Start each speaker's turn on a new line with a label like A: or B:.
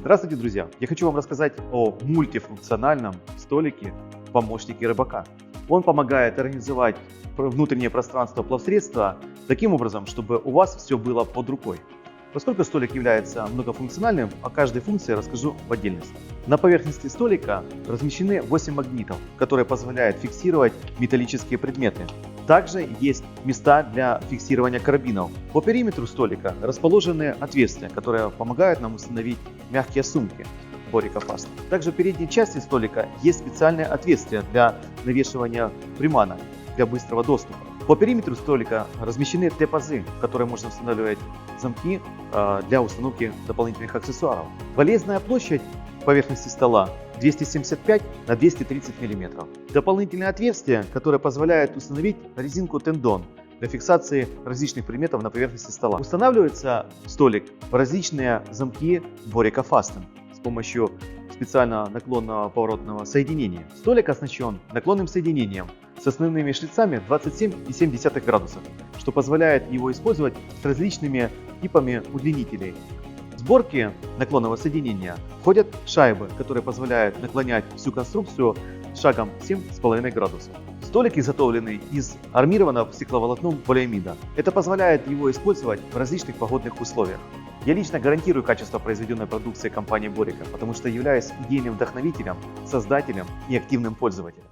A: Здравствуйте, друзья! Я хочу вам рассказать о мультифункциональном столике помощнике рыбака. Он помогает организовать внутреннее пространство плавсредства таким образом, чтобы у вас все было под рукой. Поскольку столик является многофункциональным, о каждой функции расскажу в отдельности. На поверхности столика размещены 8 магнитов, которые позволяют фиксировать металлические предметы. Также есть места для фиксирования карабинов. По периметру столика расположены отверстия, которые помогают нам установить мягкие сумки. Борика Fast. Также в передней части столика есть специальное отверстие для навешивания приманок для быстрого доступа. По периметру столика размещены Т-пазы, которые можно устанавливать замки э, для установки дополнительных аксессуаров. Полезная площадь поверхности стола 275 на 230 мм. Дополнительное отверстие, которое позволяет установить резинку тендон для фиксации различных предметов на поверхности стола. Устанавливается столик в различные замки Борика Fasten с помощью специально наклонного поворотного соединения. Столик оснащен наклонным соединением с основными шлицами 27,7 градусов, что позволяет его использовать с различными типами удлинителей. Сборке наклонного соединения входят шайбы, которые позволяют наклонять всю конструкцию шагом 7,5 градусов. Столик изготовленный из армированного стекловолокном полиамида. Это позволяет его использовать в различных погодных условиях. Я лично гарантирую качество произведенной продукции компании Борика, потому что являюсь идейным вдохновителем, создателем и активным пользователем.